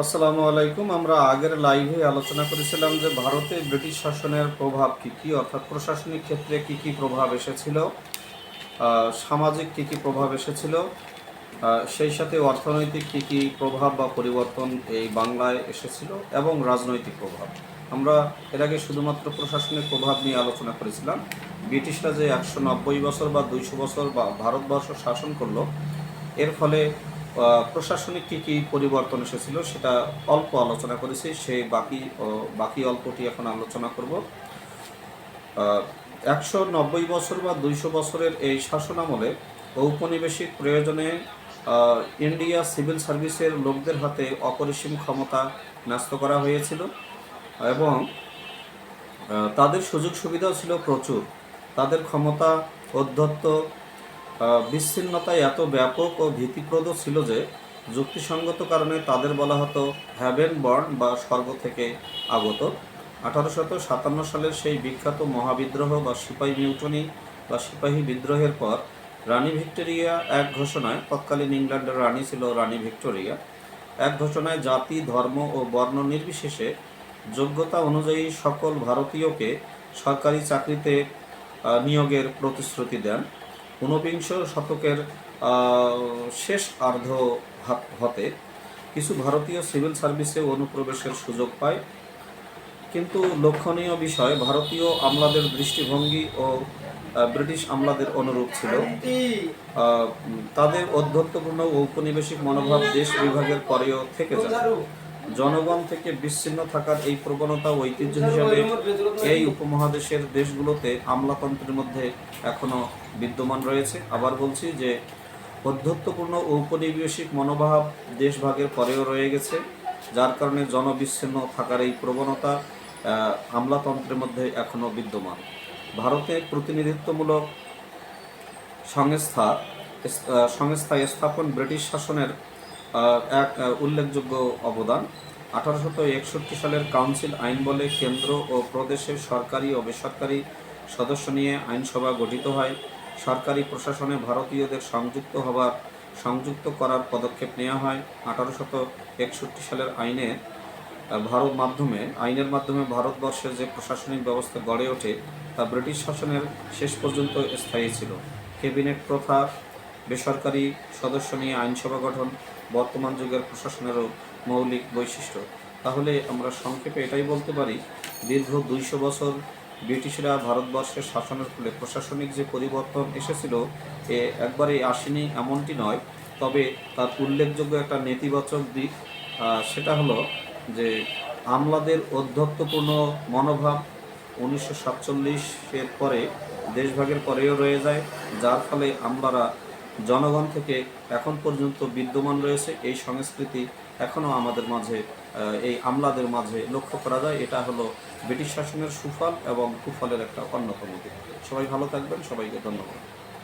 আসসালামু আলাইকুম। আমরা আগের লাইভে আলোচনা করেছিলাম যে ভারতে ব্রিটিশ শাসনের প্রভাব কি কি, অর্থাৎ প্রশাসনিক ক্ষেত্রে কি কি প্রভাব এসেছিল সামাজিক কি কি প্রভাব এসেছিল সেই সাথে অর্থনৈতিক কি কি প্রভাব বা পরিবর্তন এই বাংলায় এসেছিল এবং রাজনৈতিক প্রভাব। আমরা এর আগে শুধুমাত্র প্রশাসনিক প্রভাব নিয়ে আলোচনা করেছিলাম। ব্রিটিশরা যে একশো নব্বই বছর বা দুইশো বছর বা ভারতবর্ষ শাসন করল, এর ফলে প্রশাসনিক কী কী পরিবর্তন এসেছিল সেটা অল্প আলোচনা করেছি, সেই বাকি বাকি অল্পটি এখন আলোচনা করব। একশো নব্বই বছর বা দুইশো বছরের এই শাসন আমলে ঔপনিবেশিক প্রয়োজনে ইন্ডিয়া সিভিল সার্ভিসের লোকদের হাতে অপরিসীম ক্ষমতা ন্যস্ত করা হয়েছিল এবং তাদের সুযোগ সুবিধাও ছিল প্রচুর। তাদের ক্ষমতা, অধ্যত্ত আহ, বিচ্ছিন্নতায় এত ব্যাপক ও ভীতিপ্রদ ছিল যে যুক্তিসঙ্গত কারণে তাদের বলা হতো হ্যাভেন বর্ন বা স্বর্গ থেকে আগত। আঠারোশত সাতান্ন সালের সেই বিখ্যাত মহাবিদ্রোহ বা সিপাহী মিউটনি বা সিপাহী বিদ্রোহের পর রানী ভিক্টোরিয়া এক ঘোষণায় তৎকালীন ইংল্যান্ডের রানী ছিল রানী ভিক্টোরিয়া এক ঘোষণায় জাতি ধর্ম ও বর্ণ নির্বিশেষে যোগ্যতা অনুযায়ী সকল ভারতীয়কে সরকারি চাকরিতে নিয়োগের প্রতিশ্রুতি দেন। ঊনবিংশ শতকের শেষ আর্ধ হা- হতে কিছু ভারতীয় সিভিল সার্ভিসে অনুপ্রবেশের সুযোগ পায়। কিন্তু লক্ষণীয় বিষয়, ভারতীয় আমলাদের দৃষ্টিভঙ্গি ও ব্রিটিশ আমলাদের অনুরূপ ছিল। তাদের অধ্যত্বপূর্ণ ঔপনিবেশিক মনোভাব দেশ বিভাগের পরেও থেকে যায়। জনগণ থেকে বিচ্ছিন্ন থাকার এই প্রবণতা ঐতিহ্য হিসাবে এই উপমহাদেশের দেশগুলোতে আমলাতন্ত্রের মধ্যে এখনও বিদ্যমান রয়েছে। আবার বলছি যে অধ্যত্বপূর্ণ ঔপনিবেশিক মনোভাব দেশভাগের পরেও রয়ে গেছে, যার কারণে জনবিচ্ছিন্ন থাকার এই প্রবণতা আমলাতন্ত্রের মধ্যে এখনও বিদ্যমান। ভারতে প্রতিনিধিত্বমূলক সংস্থা সংস্থা স্থাপন ব্রিটিশ শাসনের এক উল্লেখযোগ্য অবদান। আঠারোশত একষট্টি সালের কাউন্সিল আইন বলে কেন্দ্র ও প্রদেশের সরকারি ও বেসরকারি সদস্য নিয়ে আইনসভা গঠিত হয়। সরকারি প্রশাসনে ভারতীয়দের সংযুক্ত হবার, সংযুক্ত করার পদক্ষেপ নেওয়া হয়। আঠারোশত একষট্টি সালের আইনে ভারত মাধ্যমে, আইনের মাধ্যমে ভারতবর্ষের যে প্রশাসনিক ব্যবস্থা গড়ে ওঠে, তা ব্রিটিশ শাসনের শেষ পর্যন্ত স্থায়ী ছিল। ক্যাবিনেট প্রথা বেসরকারি সদস্য নিয়ে আইনসভা গঠন, বর্তমান যুগের প্রশাসনেরও মৌলিক বৈশিষ্ট্য। তাহলে আমরা সংক্ষেপে এটাই বলতে পারি, দীর্ঘ দুইশো বছর ব্রিটিশরা ভারতবর্ষের শাসনের ফলে প্রশাসনিক যে পরিবর্তন এসেছিল, এ একবারেই আসেনি এমনটি নয়। তবে তার উল্লেখযোগ্য একটা নেতিবাচক দিক সেটা হলো যে আমলাদের অধ্যত্বপূর্ণ মনোভাব উনিশশো সাতচল্লিশের পরে, দেশভাগের পরেও রয়ে যায়, যার ফলে আমলারা জনগণ থেকে এখন পর্যন্ত বিদ্যমান রয়েছে। এই সংস্কৃতি এখনও আমাদের মাঝে এই আমলাদের মাঝে লক্ষ্য করা যায়। এটা হলো ব্রিটিশ শাসনের সুফল এবং কুফলের একটা অন্যতম দিক। সবাই ভালো থাকবেন, সবাইকে ধন্যবাদ।